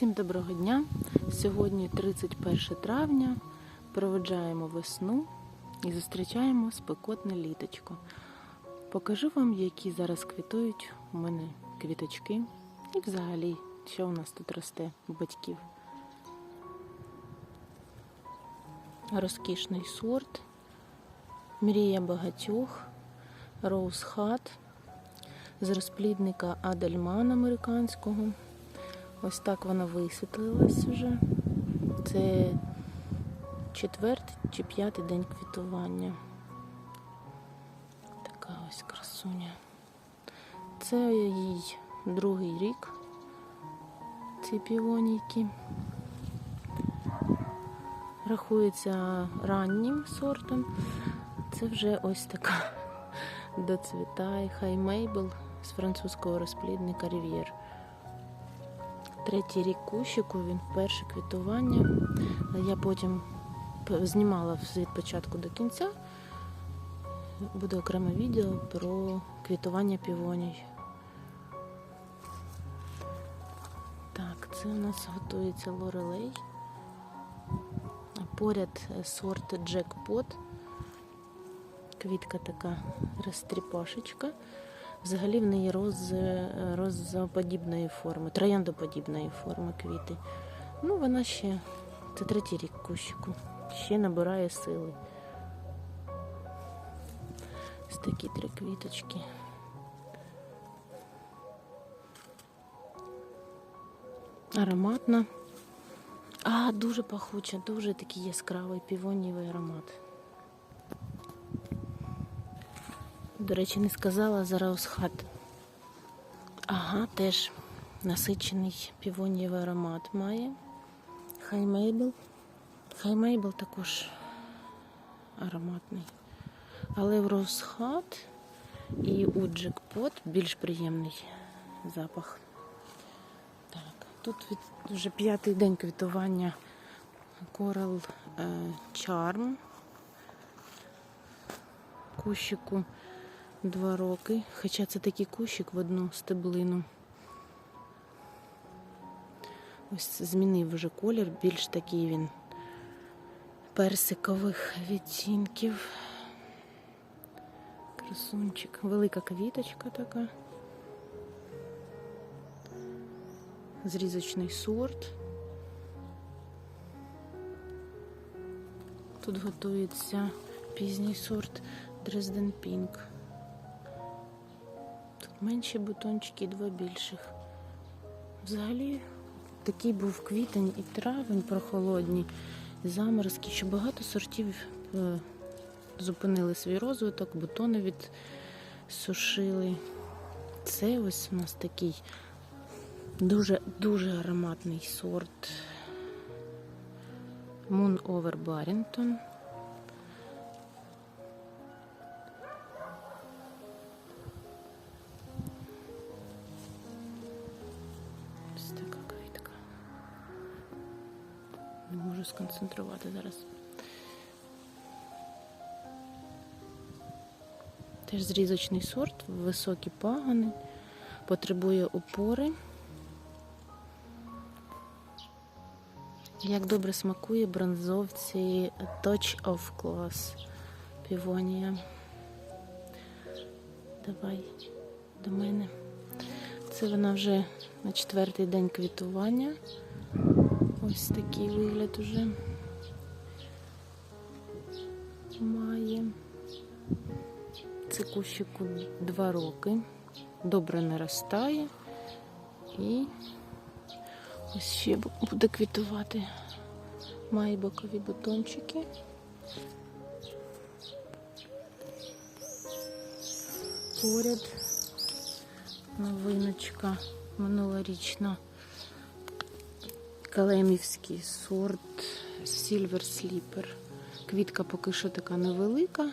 Всім доброго дня! Сьогодні 31 травня. Проведжаємо весну і зустрічаємо спекотне літочко. Покажу вам, які зараз квітують у мене квіточки і взагалі, що у нас тут росте у батьків. Розкішний сорт, мрія багатьох, роуз хат з розплідника Адельман американського. Ось так вона висвітлилась вже. Це четвертий чи п'ятий день квітування. Така ось красуня. Це їй другий рік. Ці півонійки. Рахується раннім сортом. Це вже ось така доцвітає хай Мейбл з французького розплідника Рів'єр. Третій рік кущику, він перше квітування. Я потім знімала від початку до кінця. Буде окреме відео про квітування півоній. Так, це у нас готується лорелей. Поряд е, сорт Джекпот. Квітка така розтріпашечка. Взагалі в неї роз, розподібної форми, трояндоподібної форми квіти. Ну, вона ще, це третій рік кущику, ще набирає сили. Ось такі три квіточки. Ароматна. А, дуже пахуча, дуже такий яскравий півонівий аромат. До речі, не сказала за Раусхат. Ага, теж насичений півонієвий аромат має. Хай Мейбл. Хай Мейбл також ароматний. Але в Роусхат і у Джекпот більш приємний запах. Так, тут від, вже п'ятий день квітування Coral е, Charm. Кущику два роки. Хоча це такий кущик в одну стеблину. Ось змінив вже колір, більш такий він персикових відтінків. Красунчик. Велика квіточка така. Зрізочний сорт. Тут готується пізній сорт Дрезден Пінк. Менші бутончики, два більших. Взагалі такий був квітень і травень прохолодні, заморозки, що багато сортів е, зупинили свій розвиток, бутони відсушили. Це ось у нас такий дуже дуже ароматний сорт Moon Over Barrington. Ось така квітка. Не можу сконцентрувати зараз. Теж зрізочний сорт, високі пагани, потребує опори. Як добре смакує бронзовці Touch of Class півонія. Давай до мене. Це вона вже на четвертий день квітування. Ось такий вигляд уже має. Це кущику два роки. Добре наростає. І ось ще буде квітувати. Має бокові бутончики. Поряд новиночка минулорічна. Калемівський сорт Silver Slipper. Квітка поки що така невелика.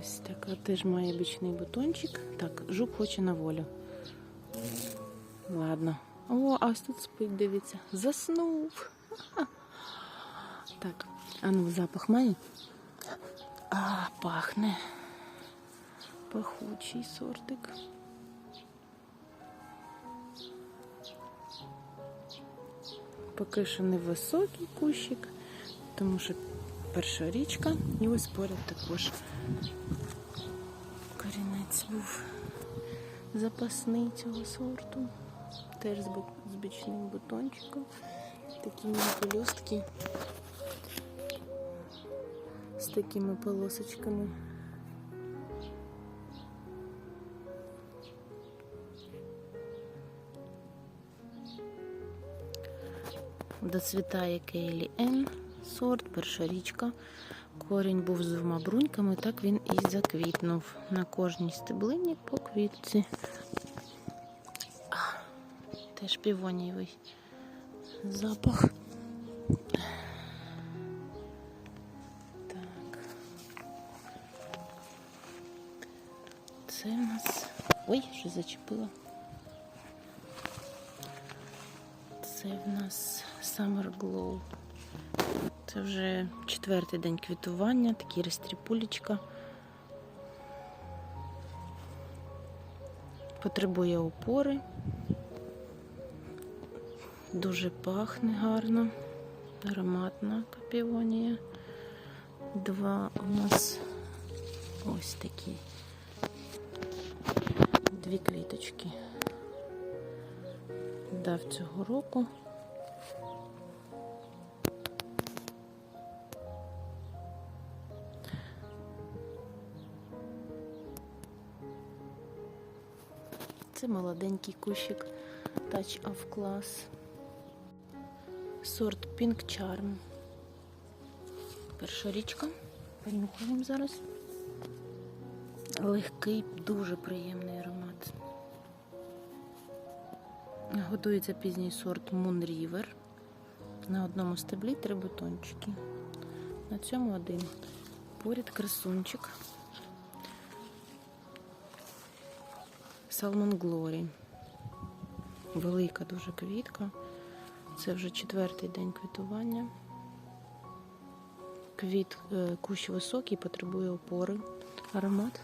Ось така теж має бічний бутончик. Так, жук хоче на волю. Ладно. О, а ось тут спить, дивіться. Заснув. Так, а ну запах має? А, пахне пахучий сортик. Поки що невисокий кущик, тому що перша річка і ось поряд також корінець був запасний цього сорту, теж з бічним бутончиком. Такі мені пелюстки з такими полосочками. Доцвітає Кейлі Н сорт, перша річка. Корінь був з двома бруньками, так він і заквітнув. На кожній стеблині по квітці. Теж півонієвий запах. Зачепила. Це в нас Summer Glow. Це вже четвертий день квітування, такі розтріпулечка. Потребує опори. Дуже пахне гарно. Ароматна папіонія. Два у нас ось такі. Дві квіточки. Дав цього року. Це молоденький кущик Touch of Class. Сорт Pink Charm. Перша річка. Понюхаємо зараз. Легкий, дуже приємний аромат. Готується пізній сорт Moon River. На одному стеблі три бутончики. На цьому один. Поряд красунчик. Salmon Glory. Велика дуже квітка. Це вже четвертий день квітування. Квіт, е, кущ високий, потребує опори. Аромат.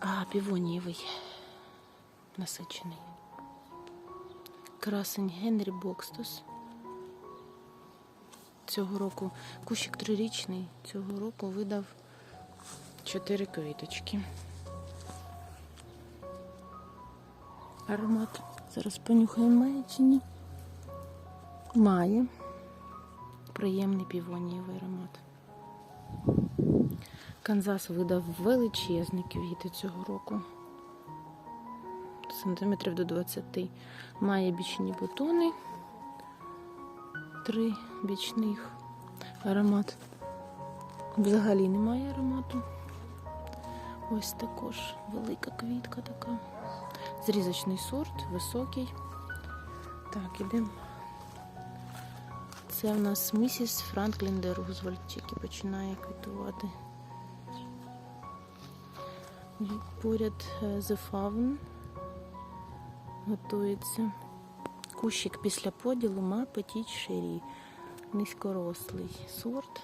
А, півонієвий. Насичений. Красень Генрі Бокстус. Цього року кущик трирічний. Цього року видав чотири квіточки. Аромат. Зараз понюхаємо має чи ні. Має. Приємний півонієвий аромат. Канзас видав величезні квіти цього року. Сантиметрів до 20. Має бічні бутони. Три бічних. Аромат. Взагалі немає аромату. Ось також велика квітка така. Зрізочний сорт, високий. Так, ідемо. Це в нас місіс Франклін де Рузвельт, тільки починає квітувати. Поряд е, The Fawn готується. Кущик після поділу ма Petit Шері. Низькорослий сорт.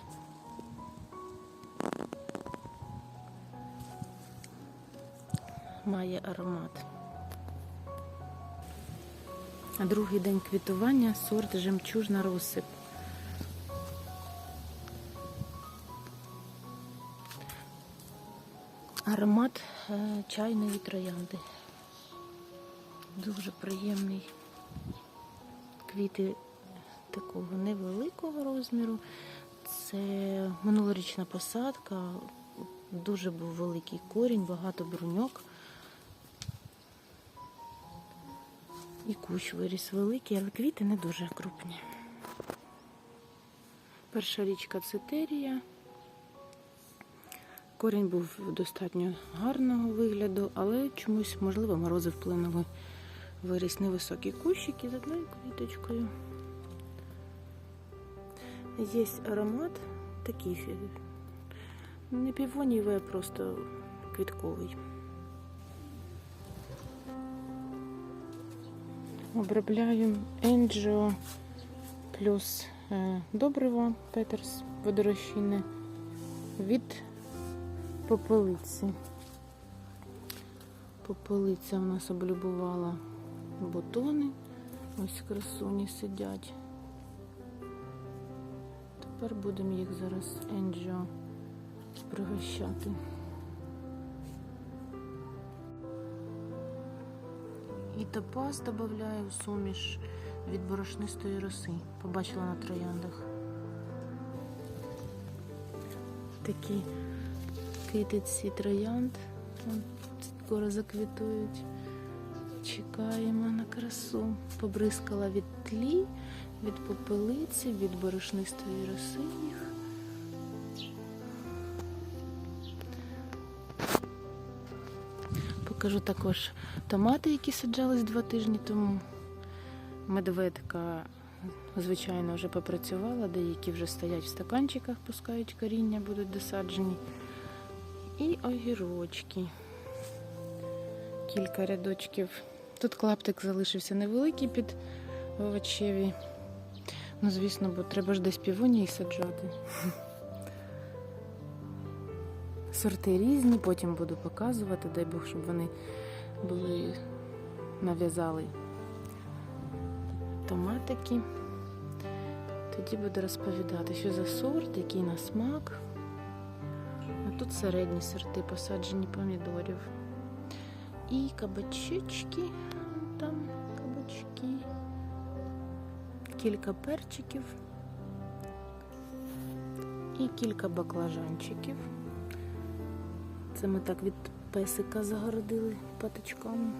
Має аромат. Другий день квітування сорт жемчужна розсип. Аромат е, чайної троянди. Дуже приємний. Квіти такого невеликого розміру. Це минулорічна посадка, дуже був великий корінь, багато бруньок. І кущ виріс великий, але квіти не дуже крупні. Перша річка Цетерія. Корінь був достатньо гарного вигляду, але чомусь, можливо, морози вплинули. Виріс невисокий кущик із одною квіточкою. Є аромат такий, не півонієвий, а просто квітковий. Обробляю Енджіо плюс е, добриво Петерс водорощинне від попелиці. Попелиця у нас облюбувала бутони. Ось красуні сидять. тепер будемо їх зараз енджо пригощати. І топаз додаю в суміш від борошнистої роси. Побачила на трояндах. Такі китиці троянд. Скоро заквітують. Чекаємо на красу. Побризкала від тлі, від попелиці, від борошнистої роси їх. Покажу також томати, які саджались два тижні тому. Медведка, звичайно, вже попрацювала, деякі вже стоять в стаканчиках, пускають коріння, будуть досаджені. І огірочки. Кілька рядочків. Тут клаптик залишився невеликий під овочеві. Ну, звісно, бо треба ж десь півонії саджати. Сорти різні, потім буду показувати, дай Бог, щоб вони були нав'язали томатики. Тоді буду розповідати, що за сорт, який на смак. А тут середні сорти посаджені помідорів. І кабачечки, там кабачки, кілька перчиків і кілька баклажанчиків. Це ми так від песика загородили паточками.